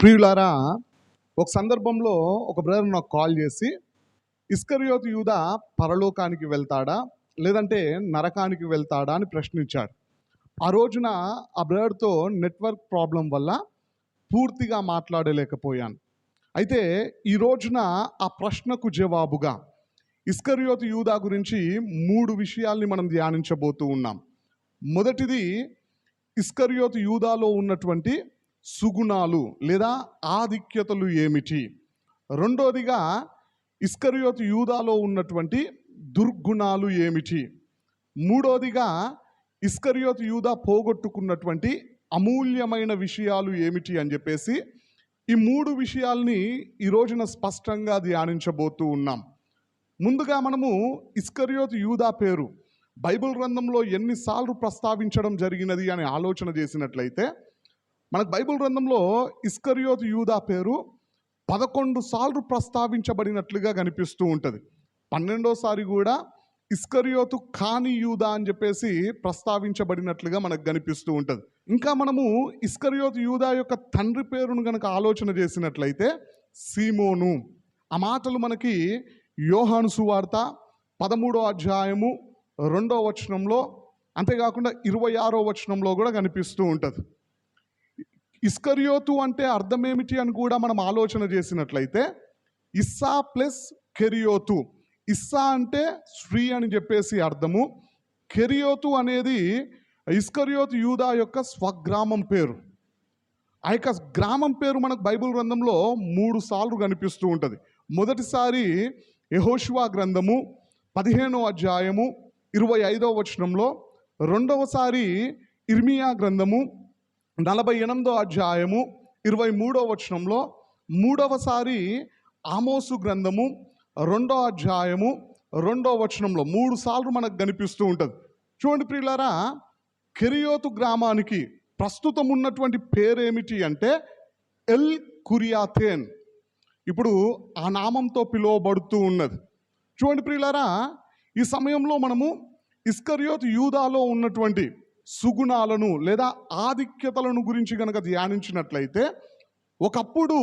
ప్రియులారా ఒక సందర్భంలో ఒక బ్రదర్ నాకు కాల్ చేసి ఇస్కరియోతు యూద పరలోకానికి వెళ్తాడా? లేదంటే నరకానికి వెళ్తాడా? అని ప్రశ్నించాడు. ఆ రోజున ఆ బ్రదర్తో నెట్వర్క్ ప్రాబ్లం వల్ల పూర్తిగా మాట్లాడలేకపోయాను. అయితే ఈ రోజున ఆ ప్రశ్నకు జవాబుగా ఇస్కరియోతు యూదా గురించి మూడు విషయాల్ని మనం ధ్యానించబోతూ ఉన్నాం. మొదటిది ఇస్కరియోతు యూదాలో ఉన్నటువంటి సుగుణాలు లేదా ఆధిక్యతలు ఏమిటి? రెండోదిగా ఇస్కర్యోత్ యూదాలో ఉన్నటువంటి దుర్గుణాలు ఏమిటి? మూడోదిగా ఇస్కర్యోత్ యూదా పోగొట్టుకున్నటువంటి అమూల్యమైన విషయాలు ఏమిటి అని చెప్పేసి ఈ మూడు విషయాల్ని ఈ రోజున స్పష్టంగా ధ్యానించబోతూ ఉన్నాం. ముందుగా మనము ఇస్కర్యోత్ యూదా పేరు బైబిల్ గ్రంథంలో ఎన్నిసార్లు ప్రస్తావించడం జరిగినది అని ఆలోచన చేసినట్లయితే మనకు బైబిల్ గ్రంథంలో ఇస్కరియోత్ యూదా పేరు పదకొండు సార్లు ప్రస్తావించబడినట్లుగా కనిపిస్తూ ఉంటుంది. పన్నెండోసారి కూడా ఇస్కరియోతు కాని యూదా అని చెప్పేసి ప్రస్తావించబడినట్లుగా మనకు కనిపిస్తూ ఉంటుంది. ఇంకా మనము ఇస్కరియోతు యూదా యొక్క తండ్రి పేరును గనక ఆలోచన చేసినట్లయితే సీమోను. ఆ మాటలు మనకి యోహాను సువార్త పదమూడో అధ్యాయము రెండో వచనంలో అంతేకాకుండా ఇరవై ఆరో వచనంలో కూడా కనిపిస్తూ ఉంటుంది. ఇస్కరియోతు అంటే అర్థం ఏమిటి అని కూడా మనం ఆలోచన చేసినట్లయితే ఇస్సా ప్లస్ కెరియోతు. ఇస్సా అంటే స్త్రీ అని చెప్పేసి అర్థము. కెరియోతు అనేది ఇస్కరియోతు యూదా యొక్క స్వగ్రామం పేరు. ఆ యొక్క గ్రామం పేరు మనకు బైబిల్ గ్రంథంలో మూడు సార్లు కనిపిస్తూ ఉంటుంది. మొదటిసారి యహోషువా గ్రంథము పదిహేనో అధ్యాయము ఇరవై ఐదవ వచనంలో రెండవసారి ఇర్మియా గ్రంథము నలభై ఎనిమిదో అధ్యాయము ఇరవై మూడో వచనంలో మూడవసారి ఆమోసు గ్రంథము రెండో అధ్యాయము రెండో వచనంలో మూడు సార్లు మనకు కనిపిస్తూ ఉంటుంది. చూడండి ప్రియులారా కెరియోతు గ్రామానికి ప్రస్తుతం ఉన్నటువంటి పేరేమిటి అంటే ఎల్ కురియాథేన్ ఇప్పుడు ఆ నామంతో పిలువబడుతూ ఉన్నది. చూడండి ప్రియులారా ఈ సమయంలో మనము ఇస్కరియోత్ యూదాలో ఉన్నటువంటి సుగుణాలను లేదా ఆధిక్యతలను గురించి కనుక ధ్యానించినట్లయితే ఒకప్పుడు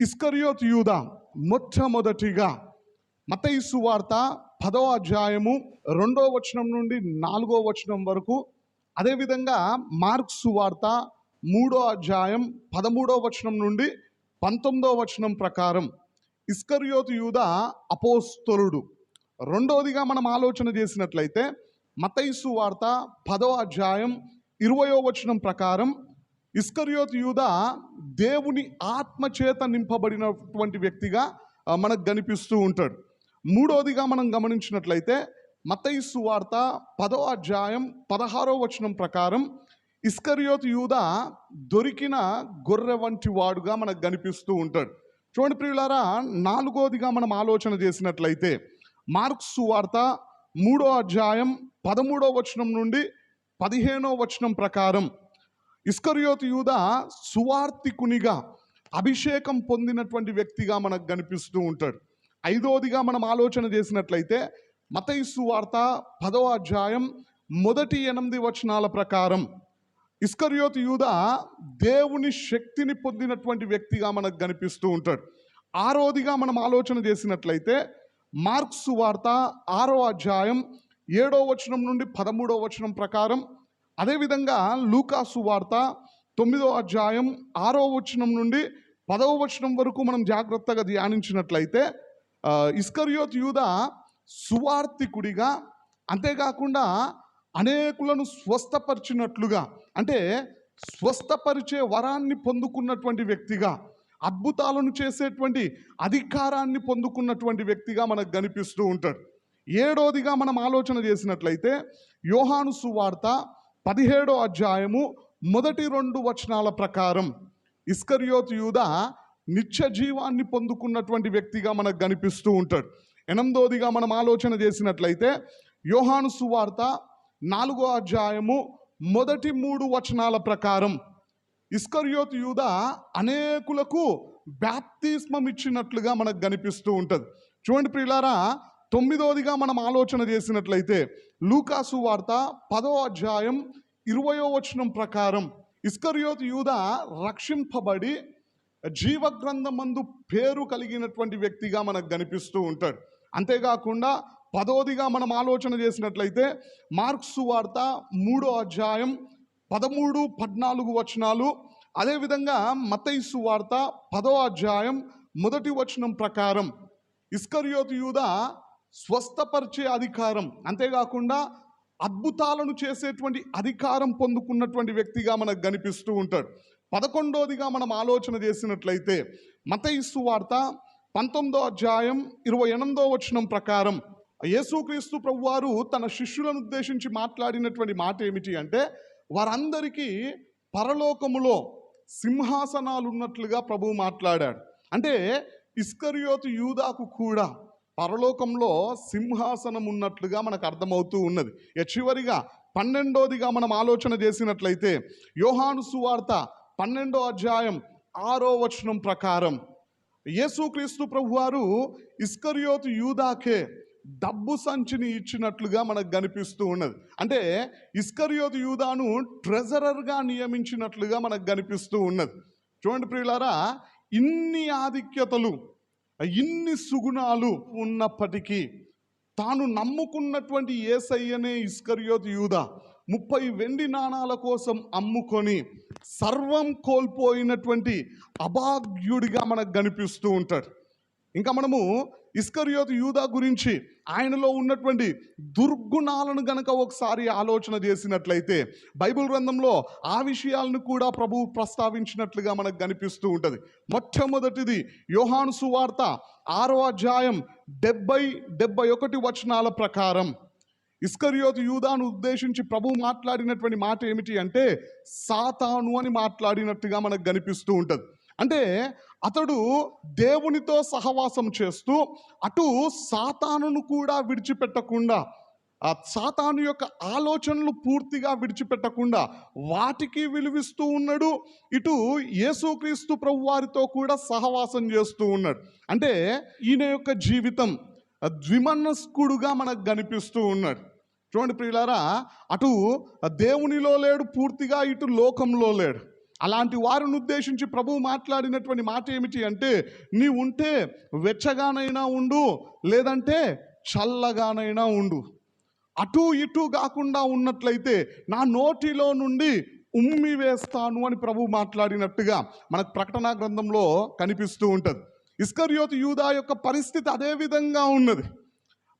ఇస్కరియోత్ యూదా మొట్టమొదటిగా మతయిసు వార్త పదో అధ్యాయము రెండో వచనం నుండి నాలుగో వచనం వరకు అదేవిధంగా మార్క్సు వార్త మూడో అధ్యాయం పదమూడో వచనం నుండి పంతొమ్మిదో వచనం ప్రకారం ఇస్కరియోతు యూద అపోస్తలుడు. రెండోదిగా మనం ఆలోచన చేసినట్లయితే మతైసు వార్త పదో అధ్యాయం ఇరవయో వచనం ప్రకారం ఇస్కర్యోత్ యూద దేవుని ఆత్మచేత నింపబడినటువంటి వ్యక్తిగా మనకు కనిపిస్తూ ఉంటాడు. మూడోదిగా మనం గమనించినట్లయితే మతైసు వార్త పదో అధ్యాయం పదహారో వచనం ప్రకారం ఇస్కరియోత్ యూద దొరికిన గొర్రె వంటి వాడుగా మనకు కనిపిస్తూ ఉంటాడు. చూడండి ప్రియులారా నాలుగోదిగా మనం ఆలోచన చేసినట్లయితే మార్క్స్ వార్త మూడో అధ్యాయం పదమూడో వచనం నుండి పదిహేనో వచనం ప్రకారం ఇస్కరియోతు యూద సువార్తికునిగా అభిషేకం పొందినటువంటి వ్యక్తిగా మనకు కనిపిస్తూ ఉంటాడు. ఐదోదిగా మనం ఆలోచన చేసినట్లయితే మతైసు వార్త పదో అధ్యాయం మొదటి ఎనిమిది వచనాల ప్రకారం ఇస్కరియోతు యూద దేవుని శక్తిని పొందినటువంటి వ్యక్తిగా మనకు కనిపిస్తూ ఉంటాడు. ఆరోదిగా మనం ఆలోచన చేసినట్లయితే మార్క్స్ వార్త ఆరో అధ్యాయం ఏడో వచనం నుండి పదమూడో వచనం ప్రకారం అదేవిధంగా లూకాసు వార్త తొమ్మిదో అధ్యాయం ఆరో వచనం నుండి పదవ వచనం వరకు మనం జాగ్రత్తగా ధ్యానించినట్లయితే ఆ, ఇస్కరియోత్ యూద సువార్తికుడిగా అంతేకాకుండా అనేకులను స్వస్థపరిచినట్లుగా అంటే స్వస్థపరిచే వరాన్ని పొందుకున్నటువంటి వ్యక్తిగా అద్భుతాలను చేసేటువంటి అధికారాన్ని పొందుకున్నటువంటి వ్యక్తిగా మనకు కనిపిస్తూ ఉంటాడు. ఏడోదిగా మనం ఆలోచన చేసినట్లయితే యోహాను సువార్త పదిహేడో అధ్యాయము మొదటి రెండు వచనాల ప్రకారం ఇస్కర్యోత్ యూద నిత్య జీవాన్ని పొందుకున్నటువంటి వ్యక్తిగా మనకు కనిపిస్తూ ఉంటాడు. ఎనిమిదోదిగా మనం ఆలోచన చేసినట్లయితే యోహాను సువార్త నాలుగో అధ్యాయము మొదటి మూడు వచనాల ప్రకారం ఇస్కర్యోత్ యూద అనేకులకు బ్యాప్తిస్మం ఇచ్చినట్లుగా మనకు కనిపిస్తూ ఉంటుంది. చూడండి ప్రియులారా తొమ్మిదోదిగా మనం ఆలోచన చేసినట్లయితే లూకాసు వార్త పదో అధ్యాయం ఇరవయో వచనం ప్రకారం ఇస్కర్యోత్ యూద రక్షింపబడి జీవగ్రంథమందు పేరు కలిగినటువంటి వ్యక్తిగా మనకు కనిపిస్తూ ఉంటాడు. అంతేకాకుండా పదోదిగా మనం ఆలోచన చేసినట్లయితే మార్క్సు వార్త మూడో అధ్యాయం పదమూడు పద్నాలుగు వచనాలు. అదేవిధంగా మతైసు వార్త పదో అధ్యాయం మొదటి వచనం ప్రకారం. ఇస్కరియోతు యూద స్వస్థపరిచే అధికారం అంతేకాకుండా అద్భుతాలను చేసేటువంటి అధికారం పొందుకున్నటువంటి వ్యక్తిగా మనకు కనిపిస్తూ ఉంటాడు. పదకొండోదిగా మనం ఆలోచన చేసినట్లయితే మతయిస్సు వార్త పంతొమ్మిదో అధ్యాయం ఇరవై ఎనిమిదో వచనం ప్రకారం యేసుక్రీస్తు ప్రభువారు తన శిష్యులను ఉద్దేశించి మాట్లాడినటువంటి మాట ఏమిటి అంటే వారందరికీ పరలోకములో సింహాసనాలు ఉన్నట్లుగా ప్రభువు మాట్లాడాడు. అంటే ఇస్కరియోతు యూదాకు కూడా పరలోకంలో సింహాసనం ఉన్నట్లుగా మనకు అర్థమవుతూ ఉన్నది. చివరిగా పన్నెండోదిగా మనం ఆలోచన చేసినట్లయితే యోహాను సువార్త పన్నెండో అధ్యాయం ఆరో వచనం ప్రకారం యేసుక్రీస్తు ప్రభువారు ఇస్కరియోతు యూదాకే డబ్బు సంచిని ఇచ్చినట్లుగా మనకు కనిపిస్తూ ఉన్నది. అంటే ఇస్కరియోతు యూదాను ట్రెజరర్గా నియమించినట్లుగా మనకు కనిపిస్తూ ఉన్నది. చూడండి ప్రియులారా ఇన్ని ఆధిక్యతలు ఇన్ని సుగుణాలు ఉన్నప్పటికీ తాను నమ్ముకున్నటువంటి ఏసయ్యనే ఇస్కరియోతు యూద ముప్పై వెండి నాణాల కోసం అమ్ముకొని సర్వం కోల్పోయినటువంటి అభాగ్యుడిగా మనకు కనిపిస్తూ ఉంటాడు. ఇంకా మనము ఇస్కరియోతు యూదా గురించి ఆయనలో ఉన్నటువంటి దుర్గుణాలను గనక ఒకసారి ఆలోచన చేసినట్లయితే బైబిల్ గ్రంథంలో ఆ విషయాలను కూడా ప్రభువు ప్రస్తావించినట్లుగా మనకు కనిపిస్తూ ఉంటుంది. మొట్టమొదటిది యోహాను సువార్త ఆరో అధ్యాయం డెబ్బై డెబ్బై ఒకటి వచనాల ప్రకారం. ఇస్కరియోతు యూదాను ఉద్దేశించి ప్రభు మాట్లాడినటువంటి మాట ఏమిటి అంటే సాతాను అని మాట్లాడినట్టుగా మనకు కనిపిస్తూ ఉంటుంది. అంటే అతడు దేవునితో సహవాసం చేస్తూ అటు సాతానును కూడా విడిచిపెట్టకుండా ఆ సాతాను యొక్క ఆలోచనలు పూర్తిగా విడిచిపెట్టకుండా వాటికి విలువిస్తూ ఉన్నాడు. ఇటు యేసుక్రీస్తు ప్రభు వారితో కూడా సహవాసం చేస్తూ ఉన్నాడు. అంటే ఈయన యొక్క జీవితం ద్విమనస్కుడుగా మనకు కనిపిస్తూ ఉన్నాడు. చూడండి ప్రియులారా అటు దేవునిలో లేడు పూర్తిగా ఇటు లోకంలో లేడు. అలాంటి వారిని ఉద్దేశించి ప్రభువు మాట్లాడినటువంటి మాట ఏమిటి అంటే నీ ఉంటే వెచ్చగానైనా ఉండు లేదంటే చల్లగానైనా ఉండు. అటు ఇటు కాకుండా ఉన్నట్లయితే నా నోటిలో నుండి ఉమ్మి వేస్తాను అని ప్రభు మాట్లాడినట్టుగా మనకు ప్రకటనా గ్రంథంలో కనిపిస్తూ ఉంటుంది. ఇస్కర్యోతు యూదా యొక్క పరిస్థితి అదే విధంగా ఉన్నది.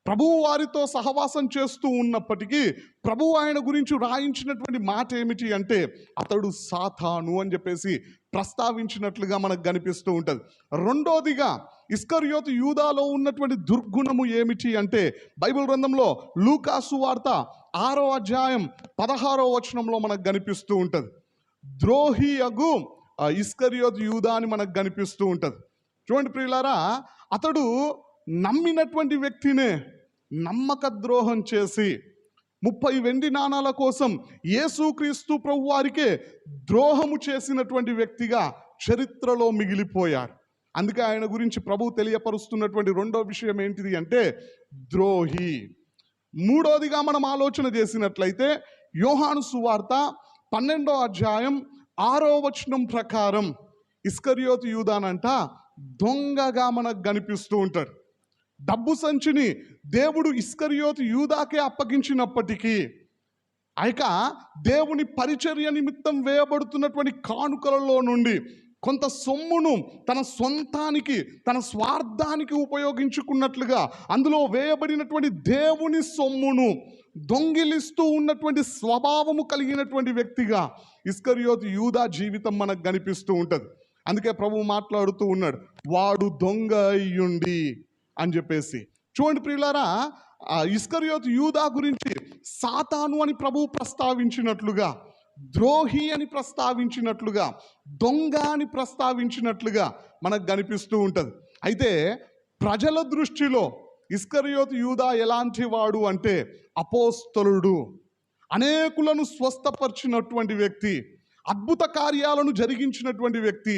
ప్రభువు వారితో సహవాసం చేస్తూ ఉన్నప్పటికీ ప్రభు ఆయన గురించి రాయించినటువంటి మాట ఏమిటి అంటే అతడు సాతాను అని చెప్పేసి ప్రస్తావించినట్లుగా మనకు కనిపిస్తూ ఉంటుంది. రెండోదిగా ఇస్కర్యోతు యూదాలో ఉన్నటువంటి దుర్గుణము ఏమిటి అంటే బైబిల్ గ్రంథంలో లూకాసు వార్త ఆరో అధ్యాయం పదహారో వచనంలో మనకు కనిపిస్తూ ఉంటుంది. ద్రోహి అగు ఆ, యూదా అని మనకు కనిపిస్తూ ఉంటుంది. చూడండి ప్రియులారా అతడు నమ్మినటువంటి వ్యక్తినే నమ్మక ద్రోహం చేసి ముప్పై వెండి నాణాల కోసం యేసుక్రీస్తు ప్రభు వారికే ద్రోహము చేసినటువంటి వ్యక్తిగా చరిత్రలో మిగిలిపోయారు. అందుకే ఆయన గురించి ప్రభు తెలియపరుస్తున్నటువంటి రెండో విషయం ఏంటిది అంటే ద్రోహి. మూడోదిగా మనం ఆలోచన చేసినట్లయితే యోహాను సువార్త పన్నెండో అధ్యాయం ఆరో వచనం ప్రకారం ఇస్కరియోతు యూదానంట దొంగగా మనకు కనిపిస్తూ ఉంటాడు డబ్బు సంచిని దేవుడు ఇస్కరియోతు యూదాకే అప్పగించినప్పటికీ అయిక దేవుని పరిచర్య నిమిత్తం వేయబడుతున్నటువంటి కానుకలలో నుండి కొంత సొమ్మును తన సొంతానికి తన స్వార్థానికి ఉపయోగించుకున్నట్లుగా అందులో వేయబడినటువంటి దేవుని సొమ్మును దొంగిలిస్తూ ఉన్నటువంటి స్వభావము కలిగినటువంటి వ్యక్తిగా ఇస్కరియోతు యూదా జీవితం మనకు కనిపిస్తూ ఉంటుంది. అందుకే ప్రభు మాట్లాడుతూ ఉన్నాడు వాడు దొంగ అయ్యుండి. అని చెప్పేసి. చూడండి ప్రియులారా ఇస్కర్యోత్ యూదా గురించి సాతాను అని ప్రభు ప్రస్తావించినట్లుగా ద్రోహి అని ప్రస్తావించినట్లుగా దొంగ అని ప్రస్తావించినట్లుగా మనకు కనిపిస్తూ ఉంటుంది. అయితే ప్రజల దృష్టిలో ఇస్కర్యోత్ యూదా ఎలాంటి వాడు అంటే అపోస్తలుడు. అనేకులను స్వస్థపరిచినటువంటి వ్యక్తి అద్భుత కార్యాలను జరిగించినటువంటి వ్యక్తి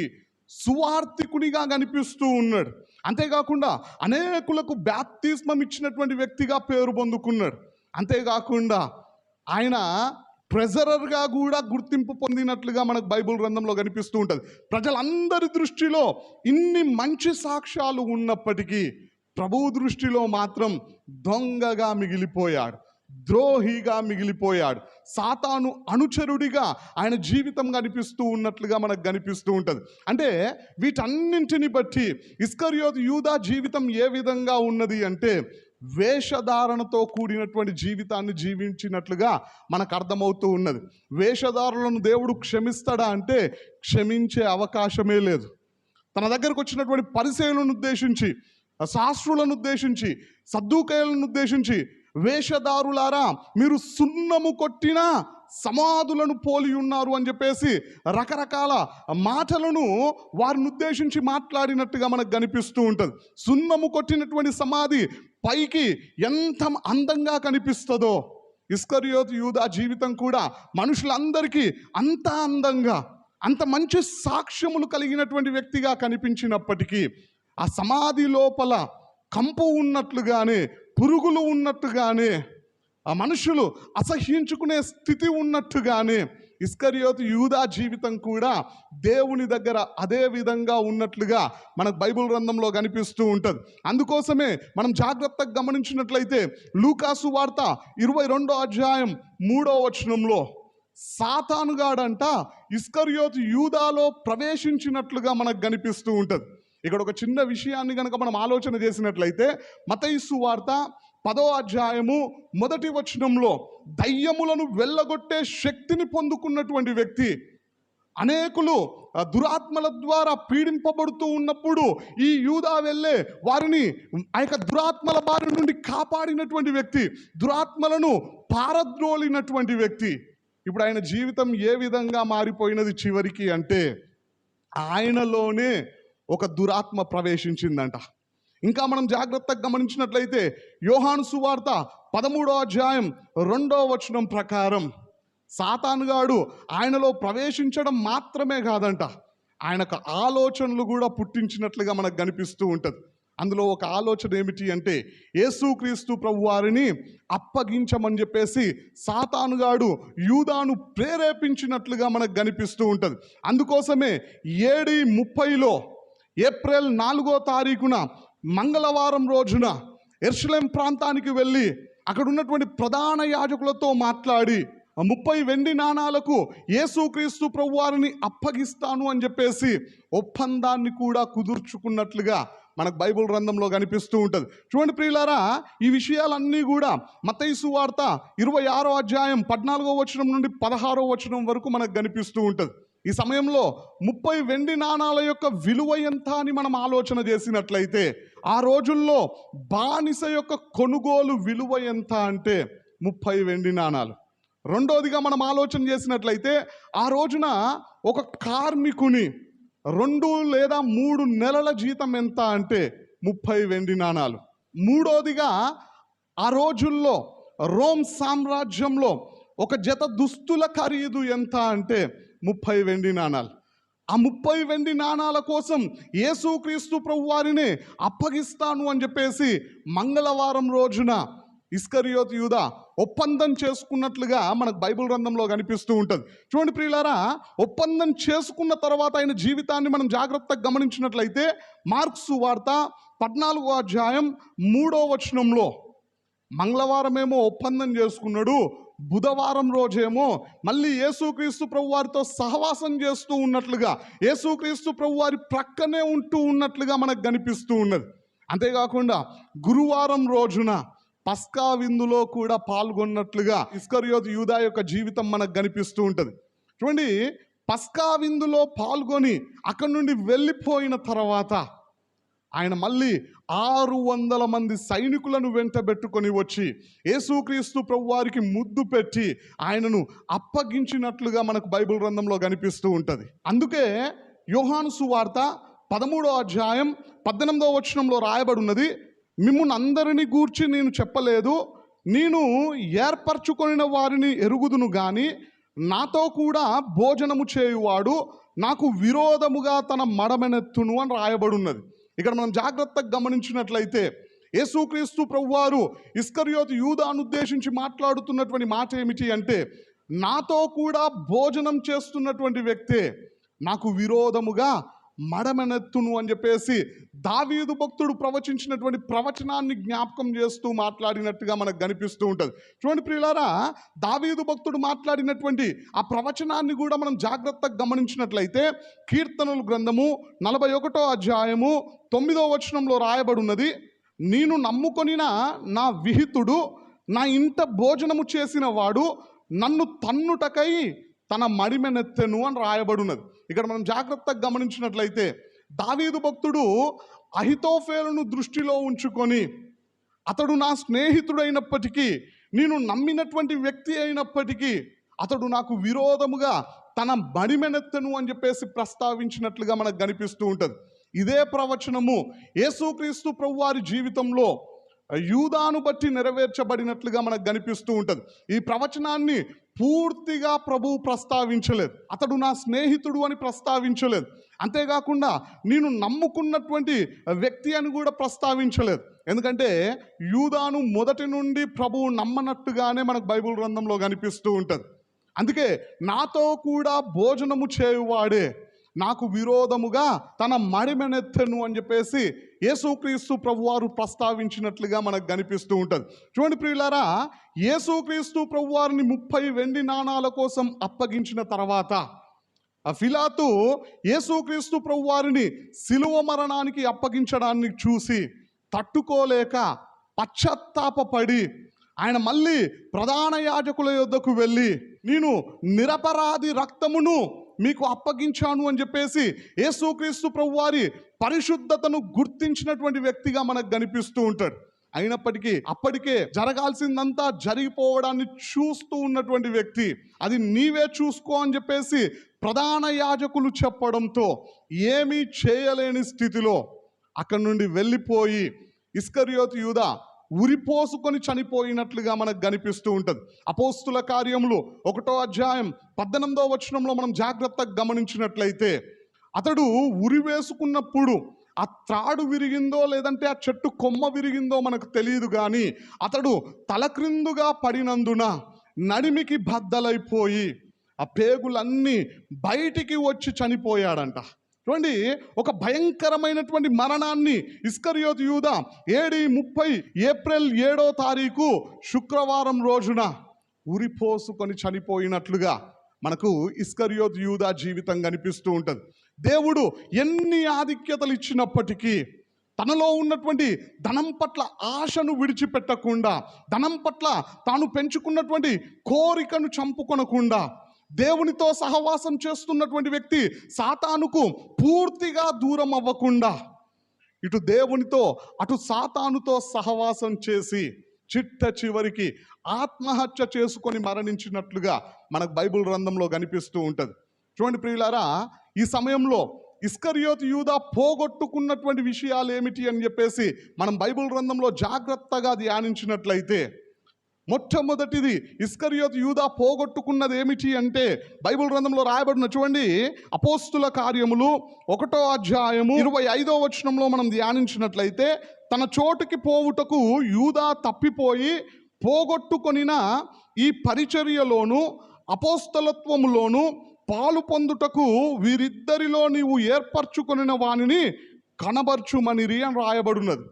సువార్థికునిగా కనిపిస్తూ ఉన్నాడు. అంతేకాకుండా అనేకులకు బ్యాప్తిస్మం ఇచ్చినటువంటి వ్యక్తిగా పేరు పొందుకున్నాడు. అంతేకాకుండా ఆయన ట్రెజరర్గా కూడా గుర్తింపు పొందినట్లుగా మనకు బైబిల్ గ్రంథంలో కనిపిస్తూ ఉంటుంది. ప్రజలందరి దృష్టిలో ఇన్ని మంచి సాక్ష్యాలు ఉన్నప్పటికీ ప్రభు దృష్టిలో మాత్రం దొంగగా మిగిలిపోయాడు. ద్రోహిగా మిగిలిపోయాడు. సాతాను అనుచరుడిగా ఆయన జీవితం కనిపిస్తూ ఉన్నట్లుగా మనకు కనిపిస్తూ ఉంటుంది. అంటే వీటన్నింటిని బట్టి ఇస్కర్యోత్ యూదా జీవితం ఏ విధంగా ఉన్నది అంటే వేషధారణతో కూడినటువంటి జీవితాన్ని జీవించినట్లుగా మనకు అర్థమవుతూ ఉన్నది. వేషధారులను దేవుడు క్షమిస్తాడా అంటే క్షమించే అవకాశమే లేదు. తన దగ్గరకు వచ్చినటువంటి పరిచయలను ఉద్దేశించి శాస్త్రులను ఉద్దేశించి సద్దుకాయలను ఉద్దేశించి వేషధారులారా మీరు సున్నము కొట్టిన సమాధులను పోలి ఉన్నారు అని చెప్పేసి రకరకాల మాటలను వారిని ఉద్దేశించి మాట్లాడినట్టుగా మనకు కనిపిస్తూ ఉంటుంది. సున్నము కొట్టినటువంటి సమాధి పైకి ఎంత అందంగా కనిపిస్తుందో ఇస్కరియోత్ యూదా జీవితం కూడా మనుషులందరికీ అంత అందంగా అంత మంచి సాక్ష్యములు కలిగినటువంటి వ్యక్తిగా కనిపించినప్పటికీ ఆ సమాధి లోపల కంపు ఉన్నట్లుగానే పురుగులు ఉన్నట్టుగానే ఆ మనుషులు అసహ్యించుకునే స్థితి ఉన్నట్టుగానే ఇస్కరియోతు యూదా జీవితం కూడా దేవుని దగ్గర అదే విధంగా ఉన్నట్లుగా మనకు బైబిల్ గ్రంథంలో కనిపిస్తూ ఉంటుంది. అందుకోసమే మనం జాగ్రత్తగా గమనించినట్లయితే లూకాసు వార్త ఇరవై రెండో అధ్యాయం మూడో వచనంలో సాతానుగాడంట ఇస్కరియోతు యూదాలో ప్రవేశించినట్లుగా మనకు కనిపిస్తూ ఉంటుంది. ఇక్కడ ఒక చిన్న విషయాన్ని కనుక మనం ఆలోచన చేసినట్లయితే మతయిస్సు వార్త పదో అధ్యాయము మొదటి వచనంలో దయ్యములను వెళ్ళగొట్టే శక్తిని పొందుకున్నటువంటి వ్యక్తి. అనేకులు దురాత్మల ద్వారా పీడింపబడుతూ ఉన్నప్పుడు ఈ యూదా వెళ్ళే వారిని ఆ యొక్క దురాత్మల బారి నుండి కాపాడినటువంటి వ్యక్తి దురాత్మలను పారద్రోలినటువంటి వ్యక్తి. ఇప్పుడు ఆయన జీవితం ఏ విధంగా మారిపోయినది చివరికి అంటే ఆయనలోనే ఒక దురాత్మ ప్రవేశించిందంట. ఇంకా మనం జాగ్రత్తగా గమనించినట్లయితే యోహాను సువార్త పదమూడో అధ్యాయం రెండో వచనం ప్రకారం సాతానుగాడు ఆయనలో ప్రవేశించడం మాత్రమే కాదంట. ఆయనకు ఆలోచనలు కూడా పుట్టించినట్లుగా మనకు కనిపిస్తూ ఉంటుంది. అందులో ఒక ఆలోచన ఏమిటి అంటే యేసుక్రీస్తు ప్రభు వారిని అప్పగించమని చెప్పేసి సాతానుగాడు యూదాను ప్రేరేపించినట్లుగా మనకు కనిపిస్తూ ఉంటుంది. అందుకోసమే ఏడి ముప్పైలో ఏప్రిల్ నాలుగో తారీఖున మంగళవారం రోజున ఎర్షలేం ప్రాంతానికి వెళ్ళి అక్కడ ఉన్నటువంటి ప్రధాన యాజకులతో మాట్లాడి ముప్పై వెండి నాణాలకు యేసుక్రీస్తు ప్రభు వారిని అప్పగిస్తాను అని చెప్పేసి ఒప్పందాన్ని కూడా కుదుర్చుకున్నట్లుగా మనకు బైబిల్ గ్రంథంలో కనిపిస్తూ ఉంటుంది. చూడండి ప్రియులారా ఈ విషయాలన్నీ కూడా మతైసు వార్త ఇరవై ఆరో అధ్యాయం పద్నాలుగో వచనం నుండి పదహారో వచనం వరకు మనకు కనిపిస్తూ ఉంటుంది. ఈ సమయంలో ముప్పై వెండి నాణాల యొక్క విలువ ఎంత అని మనం ఆలోచన చేసినట్లయితే ఆ రోజుల్లో బానిస యొక్క కొనుగోలు విలువ ఎంత అంటే ముప్పై వెండి నాణాలు. రెండోదిగా మనం ఆలోచన చేసినట్లయితే ఆ రోజున ఒక కార్మికుని రెండు లేదా మూడు నెలల జీతం ఎంత అంటే ముప్పై వెండి నాణాలు. మూడోదిగా ఆ రోజుల్లో రోమ్ సామ్రాజ్యంలో ఒక జత దుస్తుల ఖరీదు ఎంత అంటే ముప్పై వెండి నాణాలు. ఆ ముప్పై వెండి నాణాల కోసం యేసుక్రీస్తు ప్రభు వారిని అప్పగిస్తాను అని చెప్పేసి మంగళవారం రోజున ఇస్కరియోత్ యూద ఒప్పందం చేసుకున్నట్లుగా మనకు బైబిల్ గ్రంథంలో కనిపిస్తూ ఉంటుంది. చూడండి ప్రియులారా ఒప్పందం చేసుకున్న తర్వాత ఆయన జీవితాన్ని మనం జాగ్రత్తగా గమనించినట్లయితే మార్క్సు వార్త పద్నాలుగో అధ్యాయం మూడో వచనంలో మంగళవారమేమో ఒప్పందం చేసుకున్నాడు బుధవారం రోజేమో మళ్ళీ యేసుక్రీస్తు ప్రభు వారితో సహవాసం చేస్తూ ఉన్నట్లుగా యేసుక్రీస్తు ప్రభు వారి ప్రక్కనే ఉంటూ ఉన్నట్లుగా మనకు కనిపిస్తూ ఉన్నది. అంతేకాకుండా గురువారం రోజున పస్కా విందులో కూడా పాల్గొన్నట్లుగా ఇస్కర్యోత్ యూదా యొక్క జీవితం మనకు కనిపిస్తూ ఉంటుంది. చూడండి పస్కా విందులో పాల్గొని అక్కడి నుండి వెళ్ళిపోయిన తర్వాత ఆయన మళ్ళీ ఆరు వందల మంది సైనికులను వెంటబెట్టుకొని వచ్చి యేసుక్రీస్తు ప్రభు వారికి ముద్దు పెట్టి ఆయనను అప్పగించినట్లుగా మనకు బైబిల్ గ్రంథంలో కనిపిస్తూ ఉంటుంది. అందుకే యోహాను సువార్త పదమూడో అధ్యాయం పద్దెనిమిదో వచనంలో రాయబడి ఉన్నది మిమ్మల్ని అందరిని గూర్చి నేను చెప్పలేదు నేను ఏర్పరచుకొనిన వారిని ఎరుగుదును గాని నాతో కూడా భోజనము చేయువాడు నాకు విరోధముగా తన మడమెనెత్తును అని రాయబడి ఉన్నది ఇక్కడ మనం జాగ్రత్తగా గమనించినట్లయితే యేసుక్రీస్తు ప్రభువారు ఇస్కరియోతు యూదాను ఉద్దేశించి మాట్లాడుతున్నటువంటి మాట ఏమిటి అంటే నాతో కూడా భోజనం చేస్తున్నటువంటి వ్యక్తే నాకు విరోధముగా మడమెనెత్తును అని చెప్పేసి దావీదు భక్తుడు ప్రవచించినటువంటి ప్రవచనాన్ని జ్ఞాపకం చేస్తూ మాట్లాడినట్టుగా మనకు కనిపిస్తూ ఉంటుంది. చూడండి ప్రియులారా దావీదు భక్తుడు మాట్లాడినటువంటి ఆ ప్రవచనాన్ని కూడా మనం జాగ్రత్తగా గమనించినట్లయితే కీర్తనలు గ్రంథము నలభై ఒకటో అధ్యాయము తొమ్మిదో వచనంలో రాయబడున్నది నేను నమ్ముకొనిన నా విహితుడు నా ఇంట భోజనము చేసిన వాడు నన్ను తన్నుటకై తన మడిమెనెత్తెను అని రాయబడున్నది. ఇక్కడ మనం జాగ్రత్తగా గమనించినట్లయితే దావీదు భక్తుడు అహితోఫేలును దృష్టిలో ఉంచుకొని అతడు నా స్నేహితుడైనప్పటికీ నేను నమ్మినటువంటి వ్యక్తి అయినప్పటికీ అతడు నాకు విరోధముగా తన మడిమెనెత్తను అని చెప్పేసి ప్రస్తావించినట్లుగా మనకు కనిపిస్తూ ఉంటుంది. ఇదే ప్రవచనము యేసుక్రీస్తు ప్రభువారి జీవితంలో యూదాను బట్టి నెరవేర్చబడినట్లుగా మనకు కనిపిస్తూ ఉంటుంది. ఈ ప్రవచనాన్ని పూర్తిగా ప్రభువు ప్రస్తావించలేదు. అతడు నా స్నేహితుడు అని ప్రస్తావించలేదు. అంతేకాకుండా నేను నమ్ముకున్నటువంటి వ్యక్తి అని కూడా ప్రస్తావించలేదు. ఎందుకంటే యూదాను మొదటి నుండి ప్రభువు నమ్మనట్టుగానే మనకు బైబిల్ గ్రంథంలో కనిపిస్తూ ఉంటుంది. అందుకే నాతో కూడా భోజనము చేయువాడే నాకు విరోధముగా తన మడిమెనెత్తెను అని చెప్పేసి యేసుక్రీస్తు ప్రభువారు ప్రస్తావించినట్లుగా మనకు కనిపిస్తూ ఉంటుంది. చూడండి ప్రియులారా యేసుక్రీస్తు ప్రభువారిని ముప్పై వెండి నాణాల కోసం అప్పగించిన తర్వాత ఆ ఫిలాతు యేసుక్రీస్తు ప్రభువారిని శిలువ మరణానికి అప్పగించడాన్ని చూసి తట్టుకోలేక పశ్చాత్తాపపడి ఆయన మళ్ళీ ప్రధాన యాజకుల యొద్దకు వెళ్ళి నేను నిరపరాధి రక్తమును మీకు అప్పగించాను అని చెప్పేసి యేసుక్రీస్తు ప్రభువారి పరిశుద్ధతను గుర్తించినటువంటి వ్యక్తిగా మనకు కనిపిస్తూ ఉంటాడు. అయినప్పటికీ అప్పటికే జరగాల్సిందంతా జరిగిపోవడాన్ని చూస్తూ ఉన్నటువంటి వ్యక్తి అది నీవే చూసుకో అని చెప్పేసి ప్రధాన యాజకులు చెప్పడంతో ఏమీ చేయలేని స్థితిలో అక్కడి నుండి వెళ్ళిపోయి ఇస్కరియోతు యూదా ఉరిపోసుకొని చనిపోయినట్లుగా మనకు కనిపిస్తూ ఉంటుంది. అపోస్తుల కార్యములు ఒకటో అధ్యాయం పద్దెనిమిదో వచనంలో మనం జాగ్రత్తగా గమనించినట్లయితే అతడు ఉరి వేసుకున్నప్పుడు ఆ త్రాడు విరిగిందో లేదంటే ఆ చెట్టు కొమ్మ విరిగిందో మనకు తెలియదు కానీ అతడు తలక్రిందుగా పడినందున నడిమికి బద్దలైపోయి ఆ పేగులన్నీ బయటికి వచ్చి చనిపోయాడంట. చూడండి ఒక భయంకరమైనటువంటి మరణాన్ని ఇస్కరియోత్ యూద ఏడి ముప్పై ఏప్రిల్ ఏడో తారీఖు శుక్రవారం రోజున ఉరిపోసుకొని చనిపోయినట్లుగా మనకు ఇస్కరియోత్ యూదా జీవితం కనిపిస్తూ ఉంటుంది. దేవుడు ఎన్ని ఆధిక్యతలు ఇచ్చినప్పటికీ తనలో ఉన్నటువంటి ధనం పట్ల ఆశను విడిచిపెట్టకుండా ధనం పట్ల తాను పెంచుకున్నటువంటి కోరికను చంపుకొనకుండా దేవునితో సహవాసం చేస్తున్నటువంటి వ్యక్తి సాతానుకు పూర్తిగా దూరం అవ్వకుండా ఇటు దేవునితో అటు సాతానుతో సహవాసం చేసి చిట్ట చివరికి ఆత్మహత్య చేసుకొని మరణించినట్లుగా మనకు బైబిల్ గ్రంథంలో కనిపిస్తూ ఉంటుంది. చూడండి ప్రియులారా ఈ సమయంలో ఇస్కరియోత్ యూదా పోగొట్టుకున్నటువంటి విషయాలు ఏమిటి అని చెప్పేసి మనం బైబిల్ గ్రంథంలో జాగ్రత్తగా ధ్యానించినట్లయితే మొట్టమొదటిది ఇస్కరియోత్ యూదా పోగొట్టుకున్నది ఏమిటి అంటే బైబిల్ గ్రంథంలో రాయబడిన చూడండి అపోస్తుల కార్యములు ఒకటో అధ్యాయము ఇరవై ఐదో వచనంలో మనం ధ్యానించినట్లయితే తన చోటుకి పోవుటకు యూదా తప్పిపోయి పోగొట్టుకొనిన ఈ పరిచర్యలోను అపోస్తలత్వములోను పాలు పొందుటకు వీరిద్దరిలో నీవు ఏర్పరచుకొనిన వానిని కనబర్చుమనిరి అని రాయబడినది.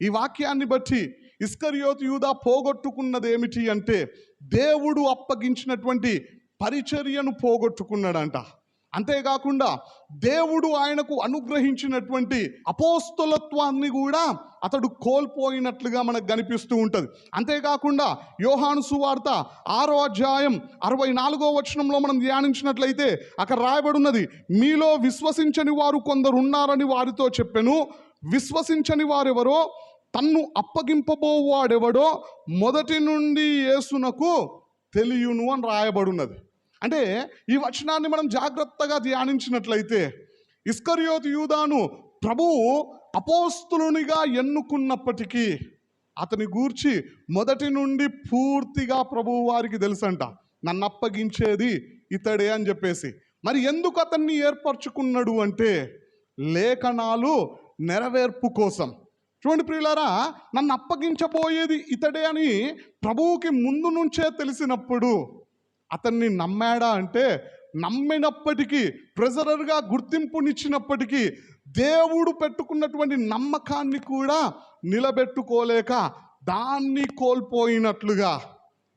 ఈ వాక్యాన్ని బట్టి ఇస్కరియోతు యూదా పోగొట్టుకున్నది ఏమిటి అంటే దేవుడు అప్పగించినటువంటి పరిచర్యను పోగొట్టుకున్నాడంట. అంతేకాకుండా దేవుడు ఆయనకు అనుగ్రహించినటువంటి అపోస్తలత్వాన్ని కూడా అతడు కోల్పోయినట్లుగా మనకు కనిపిస్తూ ఉంటుంది. అంతేకాకుండా యోహాను సువార్త ఆరో అధ్యాయం అరవై నాలుగో వచనంలో మనం ధ్యానించినట్లయితే అక్కడ రాయబడున్నది మీలో విశ్వసించని వారు కొందరు ఉన్నారని వారితో చెప్పెను. విశ్వసించని వారెవరో తన్ను అప్పగింపబోవాడెవడో మొదటి నుండి యేసునకు తెలియను అని రాయబడున్నది. అంటే ఈ వచనాన్ని మనం జాగ్రత్తగా ధ్యానించినట్లయితే ఇస్కరియోతు యూదాను ప్రభువు అపోస్తులునిగా ఎన్నుకున్నప్పటికీ అతని గూర్చి మొదటి నుండి పూర్తిగా ప్రభువు వారికి తెలుసంట. నన్ను అప్పగించేది ఇతడే అని చెప్పేసి. మరి ఎందుకు అతన్ని ఏర్పరచుకున్నాడు అంటే లేఖనాలు నెరవేర్పు కోసం. చూడండి ప్రియులారా నన్ను అప్పగించబోయేది ఇతడే అని ప్రభువుకి ముందు నుంచే తెలిసినప్పుడు అతన్ని నమ్మాడా అంటే నమ్మినప్పటికీ ప్రెజరర్గా గుర్తింపునిచ్చినప్పటికీ దేవుడు పెట్టుకున్నటువంటి నమ్మకాన్ని కూడా నిలబెట్టుకోలేక దాన్ని కోల్పోయినట్లుగా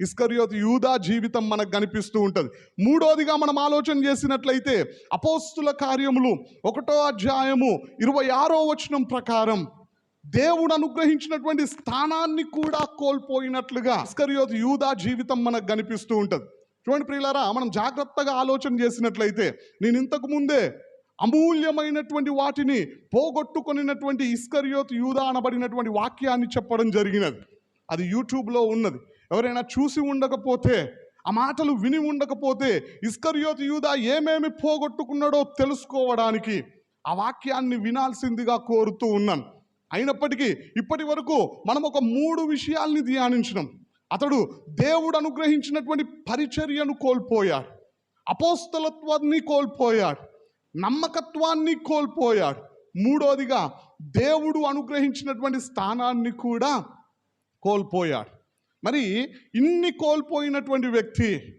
ఇస్కరియోత్ యూదా జీవితం మనకు కనిపిస్తూ ఉంటుంది. మూడోదిగా మనం ఆలోచన చేసినట్లయితే అపోస్తుల కార్యములు ఒకటో అధ్యాయము ఇరవై ఆరో వచనం ప్రకారం దేవుడు అనుగ్రహించినటువంటి స్థానాన్ని కూడా కోల్పోయినట్లుగా ఇస్కరియోత్ యూదా జీవితం మనకు కనిపిస్తూ ఉంటుంది. చూడండి ప్రియులారా మనం జాగ్రత్తగా ఆలోచన చేసినట్లయితే నేను ఇంతకు ముందే అమూల్యమైనటువంటి వాటిని పోగొట్టుకునినటువంటి ఇస్కరియోత్ యూదా అనబడినటువంటి వాక్యాన్ని చెప్పడం జరిగినది. అది యూట్యూబ్లో ఉన్నది. ఎవరైనా చూసి ఉండకపోతే ఆ మాటలు విని ఉండకపోతే ఇస్కరియోత్ యూదా ఏమేమి పోగొట్టుకున్నాడో తెలుసుకోవడానికి ఆ వాక్యాన్ని వినాల్సిందిగా కోరుతూ ఉన్నాను. అయినప్పటికీ ఇప్పటి వరకు మనం ఒక మూడు విషయాల్ని ధ్యానించినాం. అతడు దేవుడు అనుగ్రహించినటువంటి పరిచర్యను కోల్పోయాడు. అపోస్తలత్వాన్ని కోల్పోయాడు. నమ్మకత్వాన్ని కోల్పోయాడు. మూడోదిగా దేవుడు అనుగ్రహించినటువంటి స్థానాన్ని కూడా కోల్పోయాడు. మరి ఇన్ని కోల్పోయినటువంటి వ్యక్తి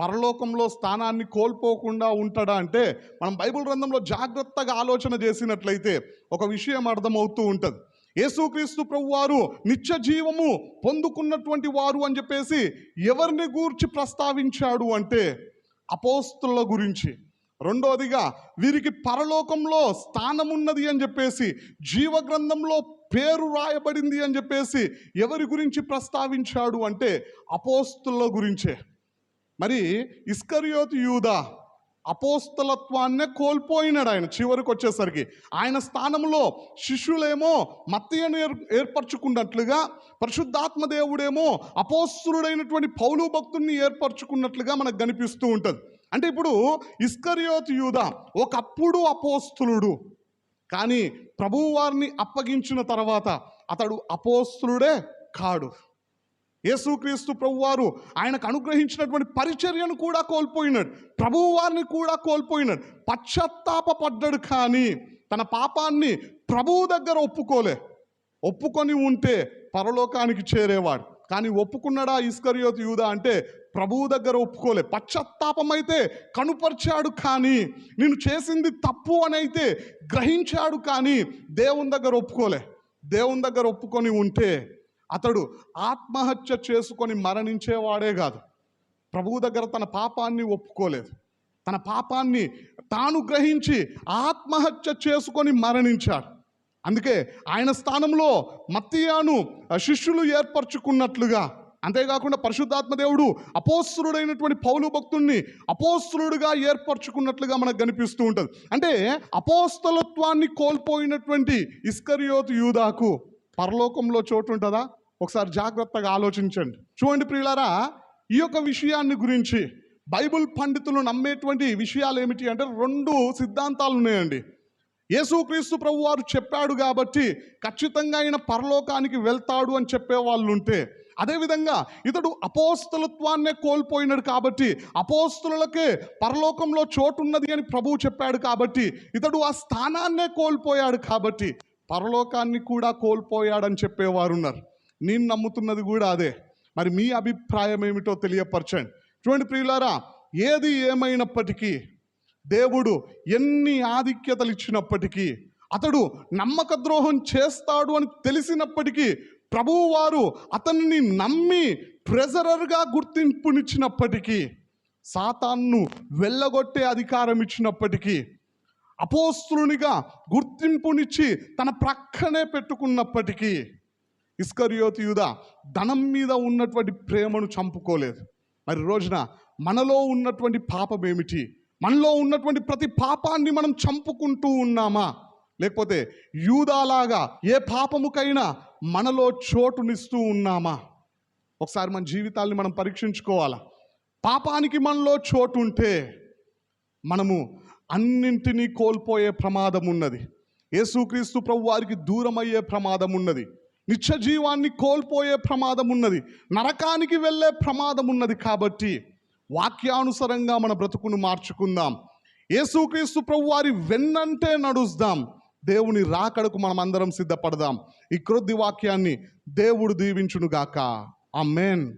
పరలోకంలో స్థానాన్ని కోల్పోకుండా ఉంటాడా అంటే మనం బైబిల్ గ్రంథంలో జాగ్రత్తగా ఆలోచన చేసినట్లయితే ఒక విషయం అర్థమవుతూ ఉంటుంది. యేసుక్రీస్తు ప్రభు వారు నిత్య జీవము పొందుకున్నటువంటి వారు అని చెప్పేసి ఎవరిని గూర్చి ప్రస్తావించాడు అంటే అపోస్తుల గురించి. రెండోదిగా వీరికి పరలోకంలో స్థానమున్నది అని చెప్పేసి జీవగ్రంథంలో పేరు రాయబడింది అని చెప్పేసి ఎవరి గురించి ప్రస్తావించాడు అంటే అపోస్తుల గురించే. మరి ఇస్కరియోత్ యూదా అపోస్తలత్వాన్నే కోల్పోయినాడు ఆయన చివరికి వచ్చేసరికి. ఆయన స్థానంలో శిష్యులేమో మత్తయ్యను ఏర్ ఏర్పరచుకున్నట్లుగా పరిశుద్ధాత్మ దేవుడేమో అపోస్తుడైనటువంటి పౌలు భక్తుడిని ఏర్పరచుకున్నట్లుగా మనకు కనిపిస్తూ ఉంటుంది. అంటే ఇప్పుడు ఇస్కరియోత్ యూదా ఒకప్పుడు అపోస్తులుడు. కానీ ప్రభువు వారిని అప్పగించిన తర్వాత అతడు అపోస్తులుడే కాడు. యేసుక్రీస్తు ప్రభువారు ఆయనకు అనుగ్రహించినటువంటి పరిచర్యను కూడా కోల్పోయినాడు. ప్రభువు వారిని కూడా కోల్పోయినాడు. పశ్చాత్తాపడ్డాడు కానీ తన పాపాన్ని ప్రభువు దగ్గర ఒప్పుకోలే. ఒప్పుకొని ఉంటే పరలోకానికి చేరేవాడు. కానీ ఒప్పుకున్నాడా ఇస్కరియోత్ యూదా అంటే ప్రభువు దగ్గర ఒప్పుకోలే. పశ్చాత్తాపమైతే కనుపరిచాడు కానీ నేను చేసింది తప్పు అని అయితే గ్రహించాడు కానీ దేవుని దగ్గర ఒప్పుకోలే. దేవుని దగ్గర ఒప్పుకొని ఉంటే అతడు ఆత్మహత్య చేసుకొని మరణించేవాడే కాదు. ప్రభువు దగ్గర తన పాపాన్ని ఒప్పుకోలేదు. తన పాపాన్ని తాను గ్రహించి ఆత్మహత్య చేసుకొని మరణించాడు. అందుకే ఆయన స్థానంలో మత్తియాను శిష్యులు ఏర్పరచుకున్నట్లుగా. అంతేకాకుండా పరిశుద్ధాత్మ దేవుడు అపోస్తుడైనటువంటి పౌలు భక్తుణ్ణి అపోస్తులుడుగా ఏర్పరచుకున్నట్లుగా మనకు కనిపిస్తూ ఉంటుంది. అంటే అపోస్తలత్వాన్ని కోల్పోయినటువంటి ఇస్కరియోత్ యూదాకు పరలోకంలో చోటు ఉంటుందా ఒకసారి జాగ్రత్తగా ఆలోచించండి. చూడండి ప్రియులారా ఈ యొక్క విషయాన్ని గురించి బైబిల్ పండితులు నమ్మేటువంటి విషయాలు ఏమిటి అంటే రెండు సిద్ధాంతాలు ఉన్నాయండి. యేసుక్రీస్తు ప్రభు వారు చెప్పాడు కాబట్టి ఖచ్చితంగా ఆయన పరలోకానికి వెళ్తాడు అని చెప్పే వాళ్ళు ఉంటే అదేవిధంగా ఇతడు అపోస్తలత్వాన్నే కోల్పోయినాడు కాబట్టి అపోస్తులకే పరలోకంలో చోటు ఉన్నది అని ప్రభువు చెప్పాడు కాబట్టి ఇతడు ఆ స్థానాన్నే కోల్పోయాడు కాబట్టి పరలోకాన్ని కూడా కోల్పోయాడని చెప్పేవారు ఉన్నారు నేను నమ్ముతున్నది కూడా అదే. మరి మీ అభిప్రాయం ఏమిటో తెలియపరచండి. చూడండి ప్రియులారా ఏది ఏమైనప్పటికీ దేవుడు ఎన్ని ఆధిక్యతలు ఇచ్చినప్పటికీ అతడు నమ్మక ద్రోహం చేస్తాడు అని తెలిసినప్పటికీ ప్రభువు వారు అతన్ని నమ్మి ట్రెజరర్గా గుర్తింపునిచ్చినప్పటికీ సాతాన్ను వెళ్ళగొట్టే అధికారం ఇచ్చినప్పటికీ అపోస్తునిగా గుర్తింపునిచ్చి తన ప్రక్కనే పెట్టుకున్నప్పటికీ ఇస్కరియోతు యూదా ధనం మీద ఉన్నటువంటి ప్రేమను చంపుకోలేదు. మరి రోజున మనలో ఉన్నటువంటి పాపం ఏమిటి? మనలో ఉన్నటువంటి ప్రతి పాపాన్ని మనం చంపుకుంటూ ఉన్నామా? లేకపోతే యూదాలాగా ఏ పాపముకైనా మనలో చోటునిస్తూ ఉన్నామా? ఒకసారి మన జీవితాల్ని మనం పరీక్షించుకోవాలా? పాపానికి మనలో చోటు ఉంటే మనము అన్నింటినీ కోల్పోయే ప్రమాదం ఉన్నది యేసుక్రీస్తు ప్రభు వారికి దూరమయ్యే ప్రమాదం ఉన్నది నిత్య జీవాన్ని కోల్పోయే ప్రమాదం ఉన్నది నరకానికి వెళ్ళే ప్రమాదం ఉన్నది కాబట్టి వాక్యానుసరంగా మన బ్రతుకును మార్చుకుందాం. యేసుక్రీస్తు ప్రభు వారి వెన్నంటే నడుస్తాం. దేవుని రాకడకు మనం అందరం సిద్ధపడదాం. ఈ క్రొద్ది వాక్యాన్ని దేవుడు దీవించునుగాక. మేన్